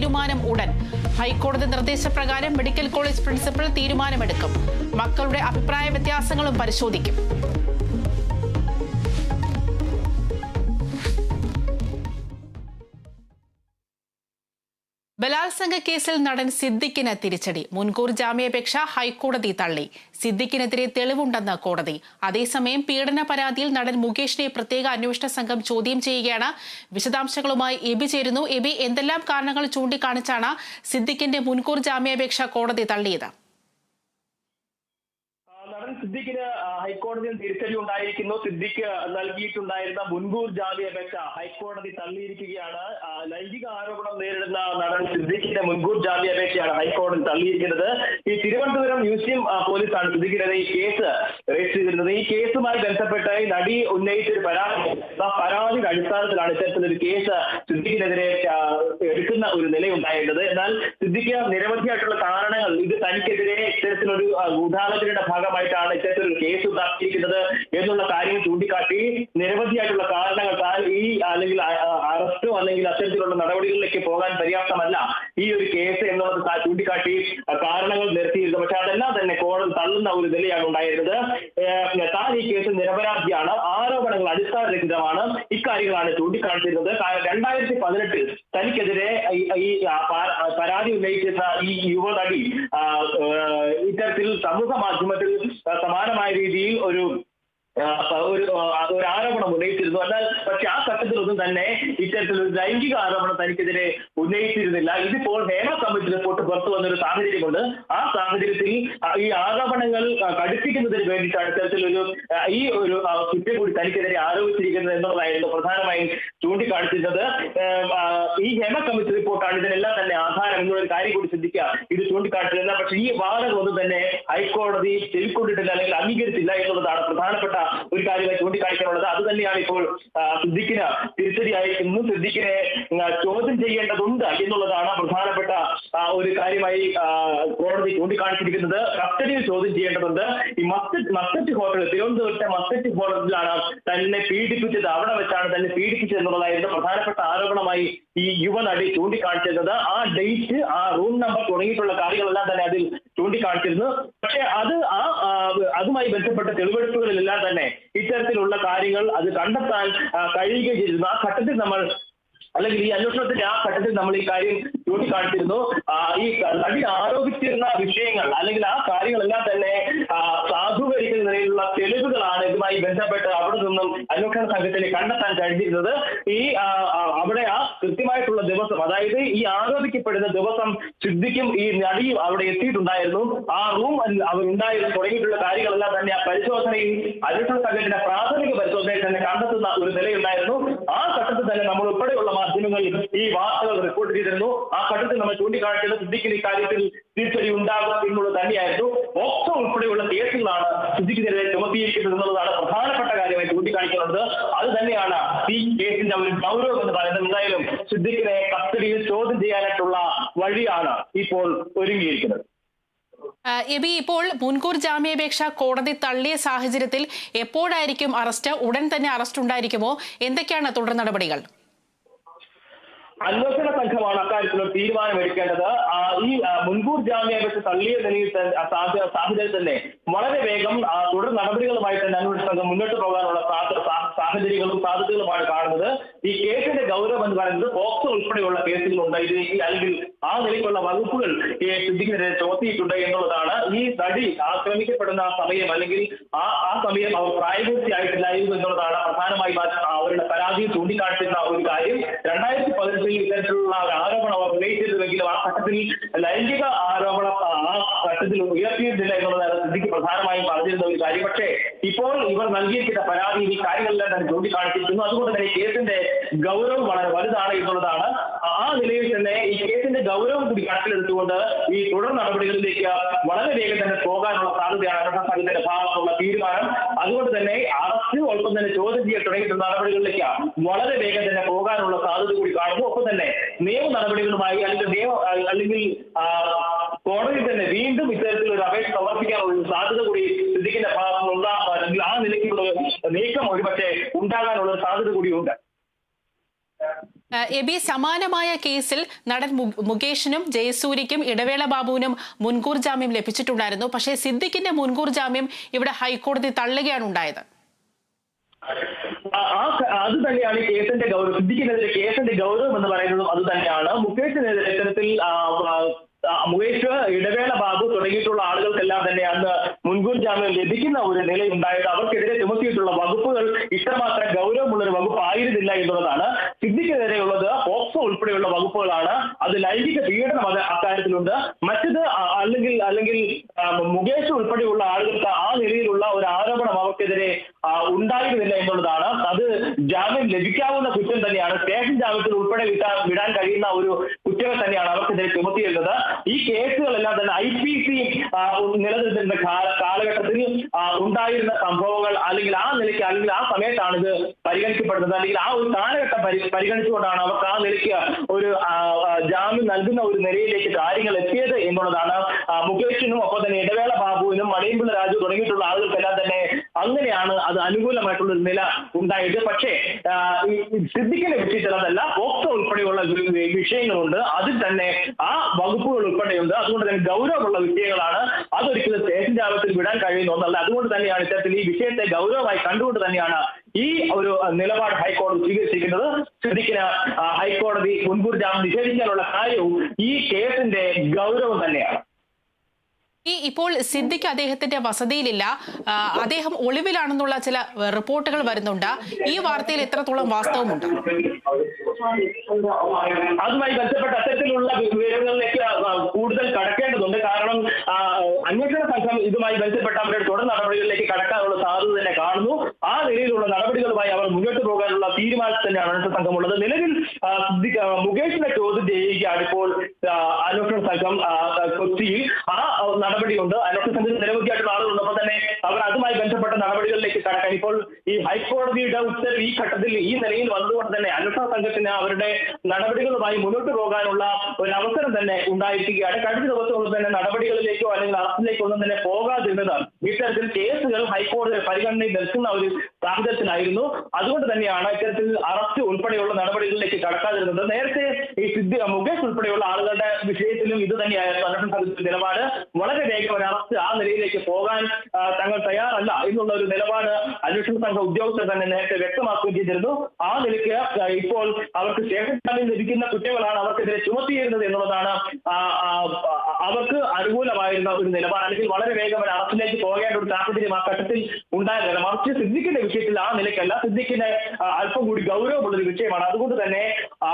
തീരുമാനം ഉടൻ. ഹൈക്കോടതി നിർദ്ദേശപ്രകാരം മെഡിക്കൽ കോളേജ് പ്രിൻസിപ്പൽ തീരുമാനമെടുക്കും. മക്കളുടെ അഭിപ്രായ വ്യത്യാസങ്ങളും പരിശോധിക്കും. ബലാത്സംഗ കേസിൽ നടൻ സിദ്ദിഖിന് തിരിച്ചടി. മുൻകൂർ ജാമ്യാപേക്ഷ ഹൈക്കോടതി തള്ളി. സിദ്ദിഖിനെതിരെ തെളിവുണ്ടെന്ന് കോടതി. അതേസമയം പീഡന പരാതിയിൽ നടൻ മുകേഷിനെ പ്രത്യേക അന്വേഷണ സംഘം ചോദ്യം ചെയ്യുകയാണ്. വിശദാംശങ്ങളുമായി എബി ചേരുന്നു. എബി എന്തെല്ലാം കാരണങ്ങൾ ചൂണ്ടിക്കാണിച്ചാണ് സിദ്ദിഖിന്റെ മുൻകൂർ ജാമ്യാപേക്ഷ കോടതി തള്ളിയത് ആ, നടൻ സിദ്ദിഖിന് ആ, ഹൈക്കോടതിയിൽ തിരിച്ചടി ഉണ്ടായിരിക്കുന്നു. സിദ്ദിഖ് നൽകിയിട്ടുണ്ടായിരുന്ന മുൻകൂർ ജാമ്യാപേക്ഷ ഹൈക്കോടതി തള്ളിയിരിക്കുകയാണ്. ലൈംഗിക ആരോപണം നേരിടുന്ന നടൻ സിദ്ദിഖിന്റെ മുൻകൂർ ജാമ്യാപേക്ഷയാണ് ഹൈക്കോടതി തള്ളിയിരിക്കുന്നത്. ഈ തിരുവനന്തപുരം മ്യൂസിയം പോലീസാണ് സിദ്ദിഖിനെതിരെ ഈ കേസ് രജിസ്റ്റർ ചെയ്തിരുന്നത്. ഈ കേസുമായി ബന്ധപ്പെട്ട് നടി ഉന്നയിച്ച ഒരു പരാതി ആ പരാതിയുടെ അടിസ്ഥാനത്തിലാണ് ഇത്തരത്തിലൊരു കേസ് സിദ്ദിഖിനെതിരെ എടുക്കുന്ന ഒരു നിലയുണ്ടായിരുന്നത് എന്നാൽ സിദ്ദിഖ് നിരവധിയായിട്ടുള്ള കാരണങ്ങൾ ഇത് തനിക്കെതിരെ ഇത്തരത്തിലൊരു ഗൂഢാലോചനയുടെ ഭാഗമായിട്ടാണ് ഇത്തരത്തിലൊരു കേസ് ഉണ്ടാക്കിയിരിക്കുന്നത് എന്നുള്ള കാര്യം ചൂണ്ടിക്കാട്ടി നിരവധിയായിട്ടുള്ള കാരണങ്ങൾ ഈ അല്ലെങ്കിൽ അ- അ- അല്ലെങ്കിൽ അത്തരത്തിലുള്ള നടപടികളിലേക്ക് പോകാൻ പര്യാപ്തമല്ല ഈ ഒരു കേസ് എന്നുള്ളത് ചൂണ്ടിക്കാട്ടി കാരണങ്ങൾ നിരത്തിയിരുന്നു പക്ഷെ അതെല്ലാം തന്നെ കോടതി തള്ളുന്ന ഒരു നിലയാണ് ഉണ്ടായിരുന്നത്. താൻ ഈ കേസിൽ നിരപരാധിയാണ്. ആരോപണങ്ങൾ അടിസ്ഥാനരഹിതമാണ്. ഇക്കാര്യങ്ങളാണ് ചൂണ്ടിക്കാണിച്ചിരുന്നത്. കാരണം രണ്ടായിരത്തി പതിനെട്ടിൽ തനിക്കെതിരെ ഈ- പരാതി ഉന്നയിച്ചിരുന്ന ഈ യുവനടി സമൂഹ മാധ്യമത്തിൽ സമാനമായ രീതിയിൽ ഒരു ഒരു ഒരു ആരോപണം ഉന്നയിച്ചിരുന്നു. എന്നാൽ പക്ഷെ ആ ഘട്ടത്തിലൊന്നും തന്നെ ഇത്തരത്തിലൊരു ലൈംഗിക ആരോപണം തനിക്കെതിരെ ഉന്നയിച്ചിരുന്നില്ല. ഇതിപ്പോൾ ഹേമ കമ്മിറ്റി റിപ്പോർട്ട് പുറത്തു വന്ന വന്നൊരു സാഹചര്യമുണ്ട്. ആ സാഹചര്യത്തിൽ ഈ ആരോപണങ്ങൾ കടുപ്പിക്കുന്നതിന് വേണ്ടിയിട്ടാണ് ഇത്തരത്തിലൊരു ഈ ഒരു കുറ്റം കൂടി തനിക്കെതിരെ ആരോപിച്ചിരിക്കുന്നത് എന്നുള്ളതായിരുന്നു പ്രധാനമായും ചൂണ്ടിക്കാണിച്ചിരുന്നത്. ഈ ഹേമ കമ്മിറ്റി റിപ്പോർട്ടാണ് ഇതിനെല്ലാം തന്നെ ആധാരം എന്നുള്ള ഒരു കാര്യം കൂടി ശ്രദ്ധിക്കുക ഇത് ചൂണ്ടിക്കാണിച്ചിരുന്നില്ല പക്ഷേ ഈ വാദം ഒന്നും തന്നെ ഹൈക്കോടതി ചെവിക്കൊണ്ടിട്ടില്ല അല്ലെങ്കിൽ അംഗീകരിച്ചില്ല എന്നുള്ളതാണ് പ്രധാനപ്പെട്ട ഒരു കാര്യമായി ചൂണ്ടിക്കാണിക്കാനുള്ളത്. അത് തന്നെയാണ് ഇപ്പോൾ സിദ്ദിഖിന് തിരിച്ചടിയായി ഇന്നും സിദ്ദിഖിനെ ചോദ്യം ചെയ്യേണ്ടതുണ്ട് എന്നുള്ളതാണ് പ്രധാനപ്പെട്ട ഒരു കാര്യമായി കോടതി ചൂണ്ടിക്കാണിച്ചിരിക്കുന്നത്. കസ്റ്റഡിയിൽ ചോദ്യം ചെയ്യേണ്ടതുണ്ട്. ഈ മസ്കറ്റ് മസ്കറ്റ് ഹോട്ടൽ തിരുവനന്തപുരത്തെ മസ്കറ്റ് ഹോട്ടലിലാണ് തന്നെ പീഡിപ്പിച്ചത്. അവിടെ വെച്ചാണ് തന്നെ പീഡിപ്പിച്ചത് എന്നുള്ളതായിരുന്നു പ്രധാനപ്പെട്ട ആരോപണമായി ഈ യുവനടി ചൂണ്ടിക്കാണിച്ചിരുന്നത്. ആ ഡേറ്റ് ആ റൂം നമ്പർ തുടങ്ങിയിട്ടുള്ള കാര്യങ്ങളെല്ലാം തന്നെ അതിൽ ചൂണ്ടിക്കാണിച്ചിരുന്നു. പക്ഷേ അത് ആ, അതുമായി ബന്ധപ്പെട്ട തെളിവെടുപ്പുകളിലെല്ലാം തന്നെ ഇത്തരത്തിലുള്ള കാര്യങ്ങൾ അത് കണ്ടെത്താൻ കഴിയുകയും ചെയ്തിരുന്നു. ആ ഘട്ടത്തിൽ നമ്മൾ അല്ലെങ്കിൽ ഈ അന്വേഷണത്തിന്റെ ആ ഘട്ടത്തിൽ നമ്മൾ ഈ കാര്യം ചൂണ്ടിക്കാണിച്ചിരുന്നു. ഈ നടി ആരോപിച്ചിരുന്ന വിഷയങ്ങൾ അല്ലെങ്കിൽ ആ കാര്യങ്ങളെല്ലാം തന്നെ സാധൂകരിക്കുന്ന നിലയിലുള്ള തെളിവുകളാണ് ഇതുമായി ബന്ധപ്പെട്ട് അവിടെ നിന്നും അന്വേഷണ സംഘത്തിന് കണ്ടെത്താൻ കഴിഞ്ഞിരുന്നത്. ഈ അവിടെ ആ കൃത്യമായിട്ടുള്ള ദിവസം അതായത് ഈ ആരോപിക്കപ്പെടുന്ന ദിവസം സിദ്ധിക്കും ഈ നടിയും അവിടെ എത്തിയിട്ടുണ്ടായിരുന്നു. ആ റൂം അവർ ഉണ്ടായിരുന്നു തുടങ്ങിയിട്ടുള്ള കാര്യങ്ങളെല്ലാം തന്നെ ആ പരിശോധനയിൽ അന്വേഷണ സംഘത്തിന്റെ പ്രാഥമിക പരിശോധനയിൽ തന്നെ കണ്ടെത്തുന്ന ഒരു നിലയുണ്ടായിരുന്നു. ആ ഘട്ടത്തിൽ തന്നെ നമ്മൾ ഉൾപ്പെടെയുള്ള മാധ്യമങ്ങളിൽ ഈ വാർത്തകൾ റിപ്പോർട്ട് ചെയ്തിരുന്നു. ആ ഘട്ടത്തിൽ നമ്മൾ ചൂണ്ടിക്കാണിച്ചത് സിദ്ദിഖിന് ഇക്കാര്യത്തിൽ തിരിച്ചടി ഉണ്ടാകും എന്നുള്ളത് തന്നെയായിരുന്നു. ഓക്സോ ഉൾപ്പെടെയുള്ള കേസുകളാണ് സിദ്ദിഖിനെതിരെ ചുമത്തിയിരിക്കുന്നത് എന്നുള്ളതാണ് പ്രധാനപ്പെട്ട കാര്യമായി ചൂണ്ടിക്കാണിക്കുന്നത്. അത് തന്നെയാണ് ഈ കേസിന്റെ ഒരു ഗൗരവം എന്ന് പറയുന്നത്. എന്തായാലും സിദ്ദിഖിനെ കസ്റ്റഡിയിൽ ചോദ്യം ചെയ്യാനായിട്ടുള്ള വഴിയാണ് ഇപ്പോൾ ഒരുങ്ങിയിരിക്കുന്നത്. എബി ഇപ്പോൾ മുൻകൂർ ജാമ്യാപേക്ഷ കോടതി തള്ളിയ സാഹചര്യത്തിൽ എപ്പോഴായിരിക്കും അറസ്റ്റ്? ഉടൻ തന്നെ അറസ്റ്റ് ഉണ്ടായിരിക്കുമോ? എന്തൊക്കെയാണ് തുടർ നടപടികൾ? അന്വേഷണ സംഘമാണ് അക്കാര്യത്തിൽ തീരുമാനമെടുക്കേണ്ടത്. ഈ മുൻകൂർ ജാമ്യാപേക്ഷ തള്ളിയ നിലയിൽ സാഹചര്യം തന്നെ വളരെ വേഗം തുടർ നടപടികളുമായി തന്നെ അന്വേഷണ സംഘം മുന്നോട്ട് പോകാനുള്ള സാഹചര്യങ്ങളും സാധ്യതകളുമാണ് കാണുന്നത്. ഈ കേസിന്റെ ഗൗരവം എന്ന് പറയുന്നത് പോക്സോ ഉൾപ്പെടെയുള്ള കേസുകളുണ്ട്. ഇത് അല്ലെങ്കിൽ ആ നിലയ്ക്കുള്ള വകുപ്പുകൾ സിദ്ദിഖിനെതിരെ ചോർത്തിയിട്ടുണ്ട് എന്നുള്ളതാണ്. ഈ തടി ആക്രമിക്കപ്പെടുന്ന സമയം അല്ലെങ്കിൽ ആ ആ സമയം അവർ പ്രായപൂർത്തിയായിട്ടില്ലായിരുന്നു എന്നുള്ളതാണ് പ്രധാനമായി അവരുടെ പരാതി ചൂണ്ടിക്കാട്ടുന്ന ഒരു കാര്യം. രണ്ടായിരത്തി പതിനെട്ടിൽ ഇത്തരത്തിലുള്ള ഒരു ആരോപണം അവർ ഉന്നയിച്ചിരുന്നുവെങ്കിലും ആ ഘട്ടത്തിൽ ലൈംഗിക ആരോപണം ആ ഘട്ടത്തിൽ ഉയർത്തിയിട്ടില്ല എന്നുള്ളതാണ് സിദ്ദിഖ് പ്രധാനമായും പറഞ്ഞിരുന്ന ഒരു കാര്യം. പക്ഷേ ഇപ്പോൾ ഇവർ നൽകിയിരിക്കുന്ന പരാതി ഈ കാര്യങ്ങളെല്ലാം തന്നെ ചൂണ്ടിക്കാണിച്ചിരിക്കുന്നു. അതുകൊണ്ട് തന്നെ കേസിന്റെ ഗൗരവം വളരെ വലുതാണ് എന്നുള്ളതാണ്. ആ- നിലയിൽ തന്നെ ഈ കേസിന്റെ ഗൗരവം കൂടി കണക്കിലെടുത്തുകൊണ്ട് ഈ തുടർ നടപടികളിലേക്ക് വളരെ വേഗം തന്നെ പോകാനുള്ള സാധ്യതയാണ് സംഘത്തിന്റെ ഭാഗത്തുള്ള തീരുമാനം. അതുകൊണ്ട് തന്നെ അറസ്റ്റ് ഒപ്പം തന്നെ ചോദ്യം ചെയ്യൽ തുടങ്ങിയിട്ടുള്ള നടപടികളിലേക്ക് വളരെ വേഗം തന്നെ പോകാനുള്ള സാധ്യത കൂടി കാണുന്നു. ഒപ്പം തന്നെ നിയമ നടപടികളുമായി അല്ലെങ്കിൽ നിയമ അല്ലെങ്കിൽ കോടതി തന്നെ വീണ്ടും ഇത്തരത്തിലൊരു അപേക്ഷ സമർപ്പിക്കാനുള്ള സാധ്യത കൂടി സിദ്ദിഖിന്റെ ഭാഗത്തുനിന്നുള്ള അല്ലെങ്കിൽ ആ നിലയ്ക്കുള്ള നീക്കം ഒരുപക്ഷെ ഉണ്ടാകാനുള്ള സാധ്യത കൂടിയുണ്ട്. എബി സമാനമായ കേസിൽ നടൻ മുകേഷിനും ജയസൂര്യക്കും ഇടവേള ബാബുവിനും മുൻകൂർ ജാമ്യം ലഭിച്ചിട്ടുണ്ടായിരുന്നു. പക്ഷേ സിദ്ദിഖിന്റെ മുൻകൂർ ജാമ്യം ഇവിടെ ഹൈക്കോടതി തള്ളുകയാണ് ഉണ്ടായത്. ആ അത് തന്നെയാണ് ഈ കേസിന്റെ ഗൗരവം. സിദ്ദിഖിനെതിരെ കേസിന്റെ ഗൗരവം എന്ന് പറയുന്നതും അത് തന്നെയാണ്. മുകേഷിനെതിരെ ഇത്തരത്തിൽ മുകേഷ് ഇടവേള ബാബു തുടങ്ങിയിട്ടുള്ള ആളുകൾക്കെല്ലാം തന്നെ അന്ന് മുൻകൂർ ജാമ്യം ലഭിക്കുന്ന ഒരു നിലയുണ്ടായത്. അവർക്കെതിരെ ചുമത്തിയിട്ടുള്ള വകുപ്പുകൾ ഇത്രമാത്രം ഗൗരവമുള്ള ഒരു വകുപ്പ് ആയിരുന്നില്ല എന്നുള്ളതാണ് സിദ്ദിഖിനെതിരെയുള്ളത് പോക്സോ ഉൾപ്പെടെയുള്ള വകുപ്പുകളാണ് അത് ലൈംഗിക പീഡനം അത് അക്കാര്യത്തിലുണ്ട്. മറ്റത് അല്ലെങ്കിൽ അല്ലെങ്കിൽ മുകേഷ് ഉൾപ്പെടെയുള്ള ആളുകൾക്ക് ആ നിലയിലുള്ള ഒരു ആരോപണം അവർക്കെതിരെ ഉണ്ടായിരുന്നില്ല എന്നുള്ളതാണ്. അത് ജാമ്യം ലഭിക്കാവുന്ന കുറ്റം തന്നെയാണ്. സ്റ്റേഷൻ ജാമ്യത്തിൽ ഉൾപ്പെടെ വിട്ടാൻ വിടാൻ കഴിയുന്ന ഒരു കുറ്റങ്ങൾ തന്നെയാണ് അവർക്കെതിരെ ചുമത്തിയിരുന്നത്. ഈ കേസുകളെല്ലാം തന്നെ ഐ പി സി നിലനിൽക്കുന്ന കാല- കാലഘട്ടത്തിൽ ഉണ്ടായിരുന്ന സംഭവങ്ങൾ അല്ലെങ്കിൽ ആ നിലയ്ക്ക് അല്ലെങ്കിൽ ആ സമയത്താണ് ഇത് പരിഗണിക്കപ്പെടുന്നത്. അല്ലെങ്കിൽ ആ ഒരു കാലഘട്ടം പരിഗണിച്ചുകൊണ്ടാണ് അവർക്ക് ആ നിലയ്ക്ക് ഒരു ജാമ്യം നൽകുന്ന ഒരു നിലയിലേക്ക് കാര്യങ്ങൾ എത്തിയത് എന്നുള്ളതാണ്. മുകേഷിനും ഒപ്പം തന്നെ ഇടവേള ബാബുവിനും മണിയമ്പിള്ള രാജു തുടങ്ങിയിട്ടുള്ള ആളുകൾക്കെല്ലാം തന്നെ അങ്ങനെയാണ് അത് അനുകൂലമായിട്ടുള്ള നില ഉണ്ടായത്. പക്ഷേ ഓക്സ സിദ്ദിഖിനെ വിഷയത്തിലതല്ല പോക്സോ ഉൾപ്പെടെയുള്ള വിഷയങ്ങളുണ്ട്. അതിൽ തന്നെ ആ വകുപ്പുകൾ ഉൾപ്പെടെയുണ്ട്. അതുകൊണ്ട് തന്നെ ഗൗരവമുള്ള വിഷയങ്ങളാണ്. അതൊരിക്കലും സ്റ്റേഷൻ ജാമ്യത്തിൽ വിടാൻ കഴിയുന്ന ഒന്നല്ല. അതുകൊണ്ട് തന്നെയാണ് ഇത്തരത്തിൽ ഈ വിഷയത്തെ ഗൗരവമായി കണ്ടുകൊണ്ട് തന്നെയാണ് ഈ ഒരു നിലപാട് ഹൈക്കോടതി സ്വീകരിച്ചിരിക്കുന്നത്. സിദ്ദിഖിന് ഹൈക്കോടതി മുൻകൂർ ജാമ്യം നിഷേധിക്കാനുള്ള കാര്യവും ഈ കേസിന്റെ ഗൗരവം തന്നെയാണ്. ഈ ഇപ്പോൾ സിദ്ദിഖ് അദ്ദേഹത്തിന്റെ വസതിയിലില്ല. അദ്ദേഹം ഒളിവിലാണെന്നുള്ള ചില റിപ്പോർട്ടുകൾ വരുന്നുണ്ട്. ഈ വാർത്തയിൽ എത്രത്തോളം വാസ്തവമുണ്ട്? അതുമായി ബന്ധപ്പെട്ട അത്തരത്തിലുള്ള വിവരങ്ങളിലേക്ക് കൂടുതൽ കടക്കേണ്ടതുണ്ട്. കാരണം അന്വേഷണ സംഘം ഇതുമായി ബന്ധപ്പെട്ട അവരുടെ തുടർ നടപടികളിലേക്ക് കടക്കാനുള്ള സാധ്യത തന്നെ കാണുന്നു. ആ നിലയിലുള്ള നടപടികളുമായി അവർ മുന്നോട്ട് പോകാനുള്ള തീരുമാനത്തിൽ തന്നെയാണ് അന്വേഷണ സംഘമുള്ളത് നിലവിൽ മുകേഷിനെ ചോദ്യം ചെയ്യുകയാണ് ഇപ്പോൾ നടപടിയുണ്ട് അന്വേഷണ ബന്ധപ്പെട്ട നടപടികളിലേക്ക് കടക്കാൻ. ഇപ്പോൾ ഈ ഹൈക്കോടതിയുടെ ഉത്തരവ് ഈ ഘട്ടത്തിൽ ഈ നിലയിൽ വന്നതുകൊണ്ട് തന്നെ അന്വേഷണ സംഘത്തിന് അവരുടെ നടപടികളുമായി മുന്നോട്ട് പോകാനുള്ള ഒരു അവസരം തന്നെ ഉണ്ടായിരിക്കുകയാണ്. കഴിഞ്ഞ ദിവസങ്ങളിൽ തന്നെ നടപടികളിലേക്കോ അല്ലെങ്കിൽ അറസ്റ്റിലേക്കോ ഒന്നും തന്നെ പോകാതിരുന്നത് ഇത്തരത്തിൽ കേസുകൾ ഹൈക്കോടതി പരിഗണനയിൽ നിൽക്കുന്ന ഒരു സാഹചര്യത്തിലായിരുന്നു. അതുകൊണ്ട് തന്നെയാണ് ഇത്തരത്തിൽ അറസ്റ്റ് ഉൾപ്പെടെയുള്ള നടപടികളിലേക്ക് കടക്കാതിരുന്നത്. നേരത്തെ ഈ സിദ്ധി മുകേഷ് ഉൾപ്പെടെയുള്ള ആളുകളുടെ വിഷയത്തിലും ഇത് തന്നെയായിരുന്നു അന്വേഷണ സംഘത്തിന്റെ നിലപാട്. വളരെ വേഗം ഒരു അറസ്റ്റ് ആ നിലയിലേക്ക് പോകാൻ തങ്ങൾ തയ്യാറല്ല. എന്നുള്ള ഒരു നിലപാട് അന്വേഷണ സംഘ ഉദ്യോഗസ്ഥർ തന്നെ നേരത്തെ വ്യക്തമാക്കുകയും ചെയ്തിരുന്നു. ആ നിലയ്ക്ക് ഇപ്പോൾ അവർക്ക് ശേഖരിക്കാൻ ലഭിക്കുന്ന കുറ്റങ്ങളാണ് അവർക്കെതിരെ ചുമത്തിയിരുന്നത് എന്നുള്ളതാണ് അവർക്ക് അനുകൂലമായിരുന്ന ഒരു നിലപാട് അല്ലെങ്കിൽ വളരെ വേഗം ഒരു അറസ്റ്റിലേക്ക് പോകേണ്ട ഒരു സാഹചര്യം ആ ഘട്ടത്തിൽ ഉണ്ടായിരുന്നില്ല. മറിച്ച് സിദ്ദിഖിന്റെ വിഷയത്തിൽ ആ നിലയ്ക്കല്ല. സിദ്ദിഖിന് അല്പം കൂടി ഗൗരവമുള്ള ഒരു വിഷയമാണ്. അതുകൊണ്ട് തന്നെ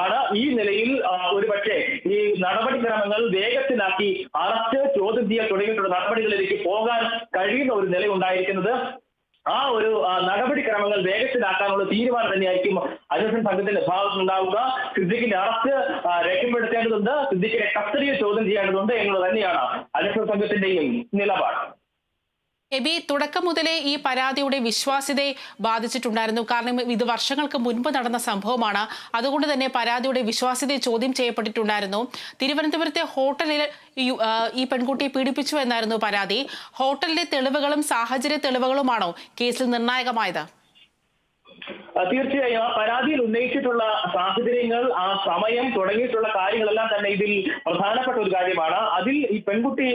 ആണ് ഈ നിലയിൽ ഒരുപക്ഷെ ഈ നടപടിക്രമങ്ങൾ വേഗത്തിലാക്കി അറസ്റ്റ് ചോദ്യം ചെയ്യൽ തുടങ്ങിയിട്ടുള്ള നടപടികളിലേക്ക് പോകാൻ കഴിയുന്ന ഒരു നില ഉണ്ടായിരിക്കുന്നത് ആ ഒരു നടപടിക്രമങ്ങൾ വേഗത്തിലാക്കാനുള്ള തീരുമാനം തന്നെയായിരിക്കും അന്വേഷണ സംഘത്തിന്റെ ഭാഗത്തുനിന്നുണ്ടാവുക സിദ്ദിഖിന്റെ അറസ്റ്റ് രേഖപ്പെടുത്തേണ്ടതുണ്ട്. സിദ്ദിഖിനെ കസ്റ്റഡിയിൽ ചോദ്യം ചെയ്യേണ്ടതുണ്ട് എന്നുള്ളത് തന്നെയാണ് അന്വേഷണ സംഘത്തിന്റെയും നിലപാട്. എബി തുടക്കം മുതലേ ഈ പരാതിയുടെ വിശ്വാസ്യതയെ ബാധിച്ചിട്ടുണ്ടായിരുന്നു. കാരണം ഇത് വർഷങ്ങൾക്ക് മുൻപ് നടന്ന സംഭവമാണ്. അതുകൊണ്ട് തന്നെ പരാതിയുടെ വിശ്വാസ്യതയെ ചോദ്യം ചെയ്യപ്പെട്ടിട്ടുണ്ടായിരുന്നു. തിരുവനന്തപുരത്തെ ഹോട്ടലിൽ ഈ- പെൺകുട്ടിയെ പീഡിപ്പിച്ചു എന്നായിരുന്നു പരാതി. ഹോട്ടലിലെ തെളിവുകളും സാഹചര്യ തെളിവുകളുമാണോ കേസിൽ നിർണായകമായത്? തീർച്ചയായും ആ പരാതിയിൽ ഉന്നയിച്ചിട്ടുള്ള സാഹചര്യങ്ങൾ ആ സമയം തുടങ്ങിയിട്ടുള്ള കാര്യങ്ങളെല്ലാം തന്നെ ഇതിൽ പ്രധാനപ്പെട്ട ഒരു കാര്യമാണ്. അതിൽ ഈ പെൺകുട്ടി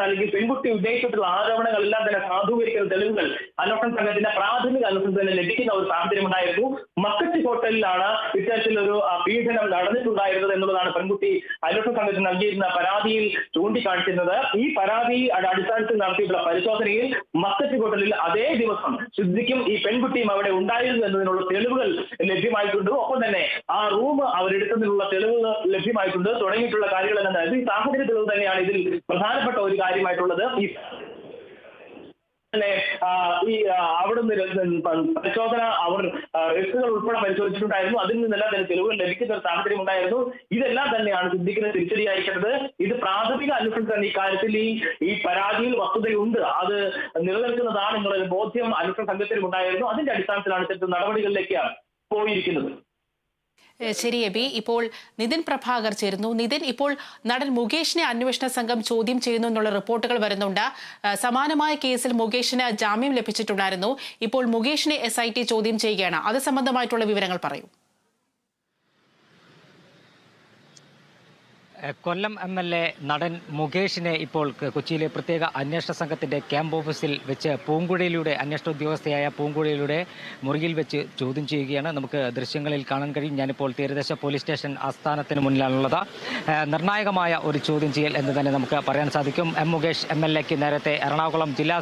അല്ലെങ്കിൽ പെൺകുട്ടി ഉന്നയിച്ചിട്ടുള്ള ആരോപണങ്ങളെല്ലാം തന്നെ സാധൂകരിക്കുന്ന തെളിവുകൾ അന്വേഷണ സംഘത്തിന്റെ പ്രാഥമിക അന്വേഷണത്തിന് ലഭിക്കുന്ന ഒരു സാഹചര്യം ഉണ്ടായിരുന്നു. മക്കറ്റ് ഹോട്ടലിലാണ് ഇത്തരത്തിലൊരു പീഡനം നടന്നിട്ടുണ്ടായിരുന്നത് എന്നുള്ളതാണ് പെൺകുട്ടി അന്വേഷണ സംഘത്തിന് നൽകിയിരുന്ന പരാതിയിൽ ചൂണ്ടിക്കാണിക്കുന്നത് ഈ പരാതി അടി- അടിസ്ഥാനത്തിൽ നടത്തിയിട്ടുള്ള പരിശോധനയിൽ മക്കറ്റ് ഹോട്ടലിൽ അതേ ദിവസം സിദ്ദിഖും ഈ പെൺകുട്ടിയും അവിടെ ഉണ്ടായിരുന്നു എന്നതിനുള്ള തെളിവുകൾ ലഭ്യമായിട്ടുണ്ട്. ഒപ്പം തന്നെ ആ റൂം അവരെടുത്തതിനുള്ള തെളിവുകൾ ലഭ്യമായിട്ടുണ്ട്. തുടങ്ങിയിട്ടുള്ള കാര്യങ്ങൾ തന്നെ. ഈ സാഹചര്യ തെളിവ് തന്നെയാണ് ഇതിൽ പ്രധാനപ്പെട്ട ഒരു കാര്യമായിട്ടുള്ളത്. ഈ തന്നെ ഈ അവിടുന്ന് പരിശോധന അവർ റിസ്കുകൾ ഉൾപ്പെടെ പരിശോധിച്ചിട്ടുണ്ടായിരുന്നു. അതിൽ നിന്നെല്ലാം തന്നെ തെളിവുകൾ ലഭിക്കുന്ന ഒരു സാഹചര്യം ഉണ്ടായിരുന്നു. ഇതെല്ലാം തന്നെയാണ് സിദ്ദിഖിന് തിരിച്ചടിയായിരിക്കുന്നത്. ഇത് പ്രാഥമിക അന്വേഷണം തന്നെ ഈ ഈ പരാതിയിൽ വസ്തുതയുണ്ട്. അത് നിലനിൽക്കുന്നതാണ് എന്നുള്ള ബോധ്യം അന്വേഷണ സംഘത്തിലും ഉണ്ടായിരുന്നു. അതിന്റെ അടിസ്ഥാനത്തിലാണ് ഇത്തരത്തിൽ നടപടികളിലേക്ക് പോയിരിക്കുന്നത്. ശരി എബി. ഇപ്പോൾ നിതിൻ പ്രഭാകർ ചേരുന്നു. നിതിൻ ഇപ്പോൾ നടൻ മുകേഷിനെ അന്വേഷണ സംഘം ചോദ്യം ചെയ്യുന്നു എന്നുള്ള റിപ്പോർട്ടുകൾ വരുന്നുണ്ട്. സമാനമായ കേസിൽ മുകേഷിന് ജാമ്യം ലഭിച്ചിട്ടുണ്ടായിരുന്നു. ഇപ്പോൾ മുകേഷിനെ എസ് ചോദ്യം ചെയ്യുകയാണ്. അത് സംബന്ധമായിട്ടുള്ള വിവരങ്ങൾ പറയൂ. കൊല്ലം എം എൽ എ നടൻ മുകേഷിനെ ഇപ്പോൾ കൊച്ചിയിലെ പ്രത്യേക അന്വേഷണ സംഘത്തിന്റെ ക്യാമ്പ് ഓഫീസിൽ വെച്ച് പൂങ്കുഴയിലൂടെ അന്വേഷണ ഉദ്യോഗസ്ഥയായ പൂങ്കുഴയിലൂടെ മുറിയിൽ വെച്ച് ചോദ്യം ചെയ്യുകയാണ്. നമുക്ക് ദൃശ്യങ്ങളിൽ കാണാൻ കഴിയും. ഞാനിപ്പോൾ തീരദേശ പോലീസ് സ്റ്റേഷൻ ആസ്ഥാനത്തിന് മുന്നിലാണുള്ളത്. നിർണായകമായ ഒരു ചോദ്യം ചെയ്യൽ എന്ന് തന്നെ നമുക്ക് പറയാൻ സാധിക്കും. എം മുകേഷ് എം നേരത്തെ എറണാകുളം ജില്ലാ